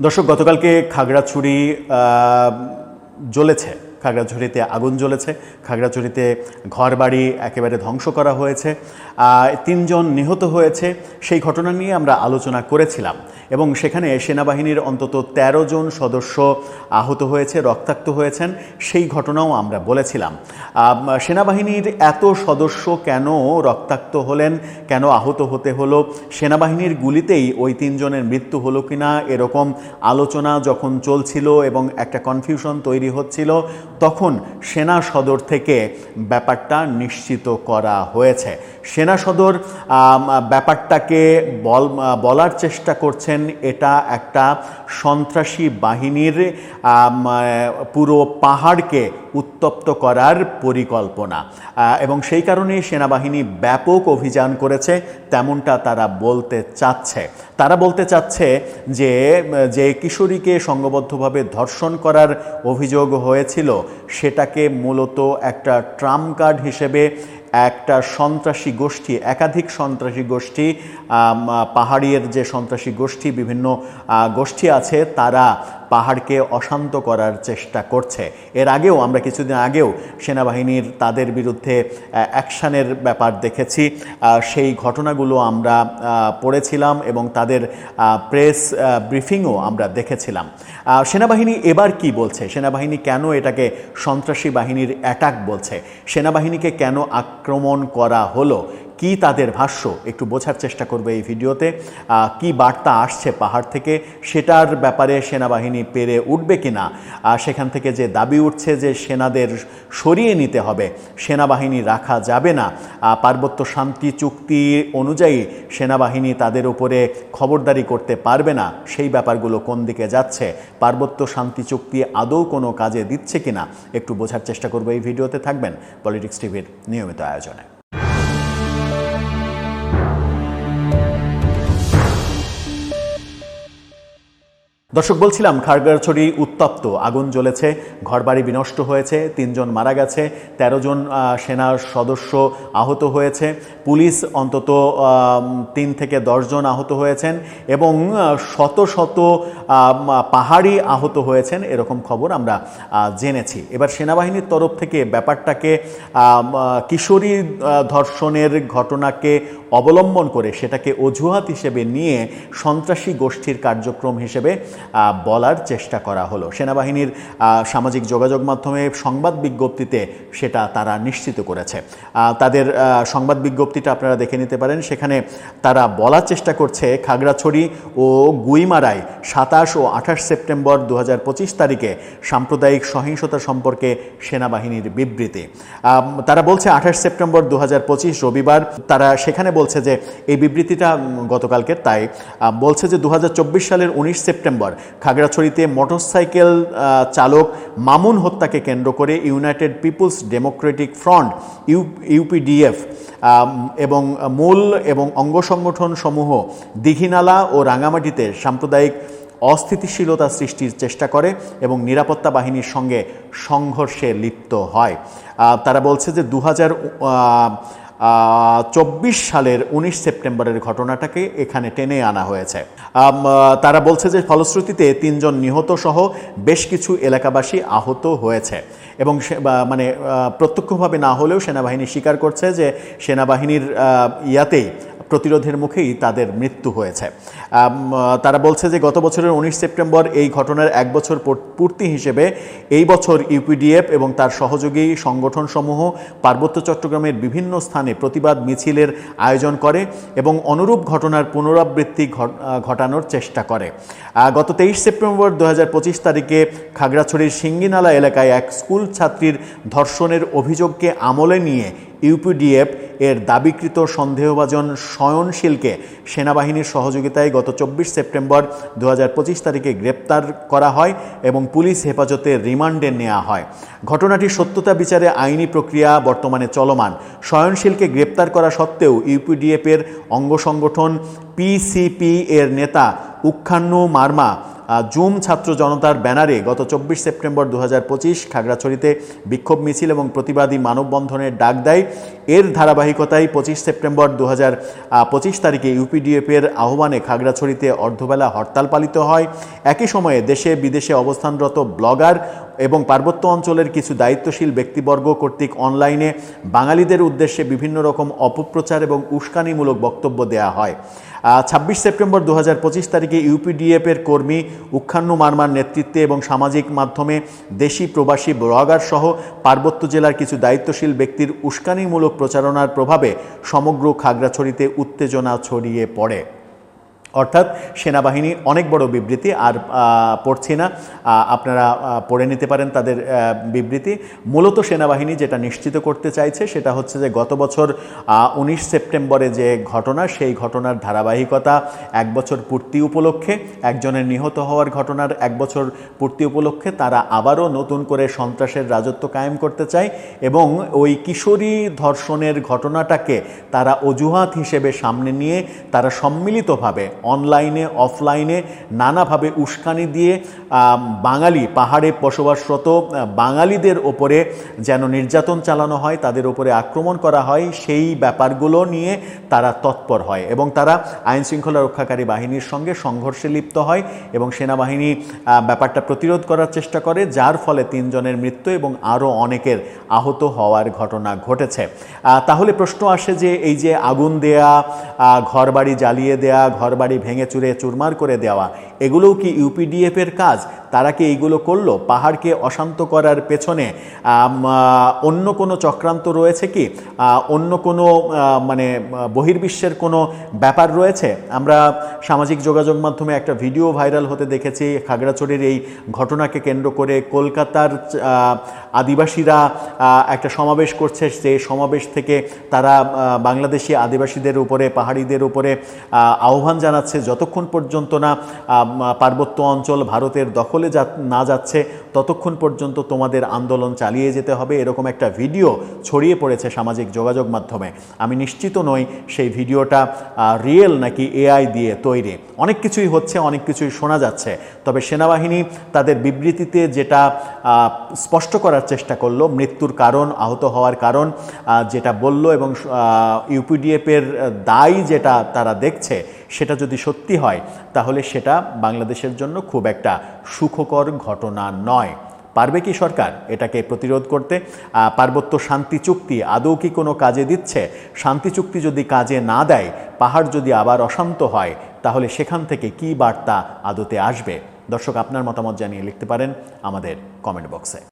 দর্শক গতকালকে খাগড়াছড়ি জ্বলেছে। খাগড়াছড়িতে আগুন জ্বলেছে। খাগড়াছড়িতে ঘরবাড়ি একেবারে ধ্বংস করা হয়েছে। তিনজন নিহত হয়েছে। সেই ঘটনা নিয়ে আমরা আলোচনা করেছিলাম এবং সেখানে সেনাবাহিনীর অন্তত ১৩ জন সদস্য আহত হয়েছে, রক্তাক্ত হয়েছেন। সেই ঘটনাও আমরা বলেছিলাম। সেনাবাহিনীর এত সদস্য কেন রক্তাক্ত হলেন? কেন আহত হতে হলো? সেনাবাহিনীর গুলিতেই ওই তিনজনের মৃত্যু হলো কিনা? এরকম আলোচনা যখন চলছিল এবং একটা কনফিউশন তৈরি হচ্ছিল তখন সেনা সদর থেকে ব্যাপারটা নিশ্চিত করা হয়েছে। সেনা সদর ব্যাপারটাকে বল, বলার চেষ্টা করছেন এটা একটা সন্ত্রাসী বাহিনীর পুরো পাহাড়কে উত্তপ্ত করার পরিকল্পনা। এবং সেই কারণেই সেনাবাহিনী ব্যাপক অভিযান করেছে, তেমনটা তারা বলতে চাচ্ছে। তারা বলতে চাচ্ছে যে যে কিশোরীকে সংঘবদ্ধভাবে ধর্ষণ করার অভিযোগ হয়েছিল, সেটাকে মূলত একটা ট্রাম্প কার্ড হিসেবে একটা সন্ত্রাসী গোষ্ঠী একাধিক সন্ত্রাসী গোষ্ঠী পাহাড়ের যে সন্ত্রাসী গোষ্ঠী বিভিন্ন গোষ্ঠী আছে তারা পাহাড়কে অশান্ত করার চেষ্টা করছে। এর আগেও, আমরা কিছুদিন আগেও সেনাবাহিনীর তাদের বিরুদ্ধে অ্যাকশানের ব্যাপার দেখেছি। সেই ঘটনাগুলো আমরা পড়েছিলাম এবং তাদের প্রেস ব্রিফিংও আমরা দেখেছিলাম। সেনাবাহিনী এবার কি বলছে? সেনাবাহিনী কেন এটাকে সন্ত্রাসী বাহিনীর অ্যাটাক বলছে? সেনাবাহিনীকে কেন আক্রমণ করা হলো? কি তাদের ভাষ্য? একটু বোঝার চেষ্টা করবে এই ভিডিওতে। কি বার্তা আসছে পাহাড় থেকে? সেটার ব্যাপারে সেনাবাহিনী পেরে উঠবে কিনা? আহ, সেখান থেকে যে দাবি উঠছে যে সেনাদের সরিয়ে নিতে হবে সেনাবাহিনী রাখা যাবে না। পার্বত্য শান্তি চুক্তি অনুযায়ী সেনাবাহিনী তাদের উপরে খবরদারি করতে পারবে না। সেই ব্যাপারগুলো কোন দিকে যাচ্ছে? পার্বত্য শান্তি চুক্তি আদৌ কোনো কাজে দিচ্ছে কিনা? একটু বোঝার চেষ্টা করব এই ভিডিওতে থাকবেন পলিটিক্স টিভির নিয়মিত আয়োজনে। দর্শক, বলছিলাম খারগারছড়ি উত্তপ্ত। আগুন জ্বলেছে, ঘরবাড়ি বিনষ্ট হয়েছে, তিনজন মারা গেছে ১৩ জন সেনার সদস্য আহত হয়েছে, পুলিশ অন্তত তিন থেকে জন আহত হয়েছেন এবং শত শত পাহাড়ি আহত হয়েছেন, এরকম খবর আমরা জেনেছি। এবার সেনাবাহিনীর তরফ থেকে ব্যাপারটাকে কিশোরী ধর্ষণের ঘটনাকে অবলম্বন করে সেটাকে অজুহাত হিসেবে নিয়ে সন্ত্রাসী গোষ্ঠীর কার্যক্রম হিসেবে বলার চেষ্টা করা হলো। সেনাবাহিনীর সামাজিক যোগাযোগ মাধ্যমে সংবাদ বিজ্ঞপ্তিতে সেটা তারা নিশ্চিত করেছে। তাদের সংবাদ বিজ্ঞপ্তিটা আপনারা দেখে নিতে পারেন। সেখানে তারা বলার চেষ্টা করছে, খাগড়াছড়ি ও গুইমারায় সাতাশ ও আঠাশ সেপ্টেম্বর দু হাজার পঁচিশ তারিখে সাম্প্রদায়িক সহিংসতা সম্পর্কে সেনাবাহিনীর বিবৃতি। তারা বলছে, আঠাশ সেপ্টেম্বর দু হাজার পঁচিশ রবিবার তারা সেখানে বলছে যে এই বিবৃতিটা গতকালকে, তাই বলছে যে দু হাজার চব্বিশ সালের উনিশ সেপ্টেম্বর খাগড়াছড়িতে মোটরসাইকেল চালক মামুন হত্যাকে কেন্দ্র করে United People's Democratic Front, U, UPDF এবং মূল এবং অঙ্গ সংগঠন সমূহ দীঘিনালা ও রাঙামাটিতে সাম্প্রদায়িক অস্থিতিশীলতা সৃষ্টির চেষ্টা করে এবং নিরাপত্তা বাহিনীর সঙ্গে সংঘর্ষে লিপ্ত হয়। তারা বলছে যে দু হাজার চব্বিশ সালের উনিশ সেপ্টেম্বরের ঘটনাটাকে এখানে টেনে আনা হয়েছে। তারা বলছে যে ফলশ্রুতিতে তিনজন নিহত সহ বেশ কিছু এলাকাবাসী আহত হয়েছে। এবং মানে প্রত্যক্ষভাবে না হলেও সেনাবাহিনী স্বীকার করছে যে সেনাবাহিনীর ইয়াতেই প্রতিরোধের মুখেই তাদের মৃত্যু হয়েছে। তারা বলছে যে গত বছরের উনিশ সেপ্টেম্বর এই ঘটনার এক বছর পূর্তি হিসেবে এই বছর ইউপিডিএফ এবং তার সহযোগী সংগঠনসমূহ পার্বত্য চট্টগ্রামের বিভিন্ন স্থানে প্রতিবাদ মিছিলের আয়োজন করে এবং অনুরূপ ঘটনার পুনরাবৃত্তি ঘটানোর চেষ্টা করে। গত তেইশ সেপ্টেম্বর দু হাজার পঁচিশ তারিখে খাগড়াছড়ির সিঙ্গিনালা এলাকায় এক স্কুল ছাত্রীর ধর্ষণের অভিযোগকে আমলে নিয়ে ইউপিডিএফ এর দাবিকৃত সন্দেহভাজন শয়নশীলকে সেনাবাহিনীর সহযোগিতায় গত চব্বিশ সেপ্টেম্বর দু হাজার পঁচিশ তারিখে গ্রেপ্তার করা হয় এবং পুলিশ হেফাজতে রিমান্ডে নেওয়া হয়। ঘটনাটির সত্যতা বিচারে আইনি প্রক্রিয়া বর্তমানে চলমান। শয়নশীলকে গ্রেপ্তার করা সত্ত্বেও ইউপিডিএফের অঙ্গ সংগঠন পিসিপি এর নেতা উক্ষান্ন মার্মা জুম ছাত্র জনতার ব্যানারে গত চব্বিশ সেপ্টেম্বর দু হাজার পঁচিশ খাগড়াছড়িতে বিক্ষোভ মিছিল এবং প্রতিবাদী মানববন্ধনের ডাক দেয়। এর ধারাবাহিকতায় পঁচিশ সেপ্টেম্বর দু হাজার পঁচিশ তারিখে ইউপিডিএফের আহ্বানে খাগড়াছড়িতে অর্ধবেলা হরতাল পালিত হয়। একই সময়ে দেশে বিদেশে অবস্থানরত ব্লগার এবং পার্বত্য অঞ্চলের কিছু দায়িত্বশীল ব্যক্তিবর্গ কর্তৃক অনলাইনে বাঙালিদের উদ্দেশ্যে বিভিন্ন রকম অপপ্রচার এবং উস্কানিমূলক বক্তব্য দেওয়া হয়। ছাব্বিশ সেপ্টেম্বর দু হাজার পঁচিশ তারিখে ইউপিডিএফের কর্মী উক্ষান্ন মারমার নেতৃত্বে এবং সামাজিক মাধ্যমে দেশি প্রবাসী ব্লগার সহ পার্বত্য জেলার কিছু দায়িত্বশীল ব্যক্তির উস্কানিমূলক প্রচারণার প্রভাবে সমগ্র খাগড়াছড়িতে উত্তেজনা ছড়িয়ে পড়ে। অর্থাৎ সেনাবাহিনী অনেক বড় বিবৃতি আর পড়ছি না। আপনারা পড়ে নিতে পারেন তাদের বিবৃতি। মূলত সেনাবাহিনী যেটা নিশ্চিত করতে চাইছে সেটা হচ্ছে যে গত বছর উনিশ সেপ্টেম্বরে যে ঘটনা, সেই ঘটনার ধারাবাহিকতা এক বছর পূর্তি উপলক্ষে, একজনের নিহত হওয়ার ঘটনার এক বছর পূর্তি উপলক্ষে তারা আবারও নতুন করে সন্ত্রাসের রাজত্ব কায়েম করতে চায় এবং ওই কিশোরী ধর্ষণের ঘটনাটাকে তারা অজুহাত হিসেবে সামনে নিয়ে তারা সম্মিলিতভাবে অনলাইনে অফলাইনে নানাভাবে উস্কানি দিয়ে বাঙালি পাহাড়ে বসবাসরত বাঙালিদের ওপরে যেন নির্যাতন চালানো হয়, তাদের ওপরে আক্রমণ করা হয়, সেই ব্যাপারগুলো নিয়ে তারা তৎপর হয় এবং তারা আইন শৃঙ্খলা রক্ষাকারী বাহিনীর সঙ্গে সংঘর্ষে লিপ্ত হয় এবং সেনাবাহিনী ব্যাপারটা প্রতিরোধ করার চেষ্টা করে, যার ফলে তিনজনের মৃত্যু এবং আরও অনেকের আহত হওয়ার ঘটনা ঘটেছে। তাহলে প্রশ্ন আসে যে এই যে আগুন দেয়া ঘরবাড়ি জ্বালিয়ে দেয়া, ঘরবাড়ি ভেঙে চুরে চুরমার করে দেওয়া। এগুলোও কি ইউপিডিএফ এর কাজ? তারা কি এইগুলো করল? পাহাড়কে অশান্ত করার পেছনে অন্য কোনো চক্রান্ত রয়েছে কি? অন্য কোনো মানে বহির্বিশ্বের কোনো ব্যাপার রয়েছে? আমরা সামাজিক যোগাযোগ মাধ্যমে একটা ভিডিও ভাইরাল হতে দেখেছি। খাগড়াছড়ির এই ঘটনাকে কেন্দ্র করে কলকাতার আদিবাসীরা একটা সমাবেশ করছে। সেই সমাবেশ থেকে তারা বাংলাদেশি আদিবাসীদের উপরে, পাহাড়িদের উপরে আহ্বান জানাচ্ছে। যতক্ষণ পর্যন্ত না পার্বত্য অঞ্চল ভারতের দখলে যা, না যাচ্ছে, ততক্ষণ পর্যন্ত তোমাদের আন্দোলন চালিয়ে যেতে হবে। এরকম একটা ভিডিও ছড়িয়ে পড়েছে সামাজিক যোগাযোগ মাধ্যমে। আমি নিশ্চিত নই সেই ভিডিওটা রিয়েল নাকি এআই দিয়ে তৈরি। অনেক কিছুই হচ্ছে, অনেক কিছুই শোনা যাচ্ছে। তবে সেনাবাহিনী তাদের বিবৃতিতে যেটা স্পষ্ট করার চেষ্টা করল। মৃত্যুর কারণ, আহত হওয়ার কারণ যেটা বলল এবং ইউপিডিএফের দায় যেটা তারা দেখছে, সেটা যদি সত্যি হয়, তাহলে সেটা বাংলাদেশের জন্য খুব একটা সুখকর ঘটনা নয়। পারবে কি সরকার এটাকে প্রতিরোধ করতে? পার্বত্য শান্তি চুক্তি আদৌ কি কোনো কাজে দিচ্ছে? শান্তি চুক্তি যদি কাজে না দেয়, পাহাড় যদি আবার অশান্ত হয়, তাহলে সেখান থেকে কি বার্তা আদতে আসবে? দর্শক, আপনার মতামত জানিয়ে লিখতে পারেন আমাদের কমেন্ট বক্সে।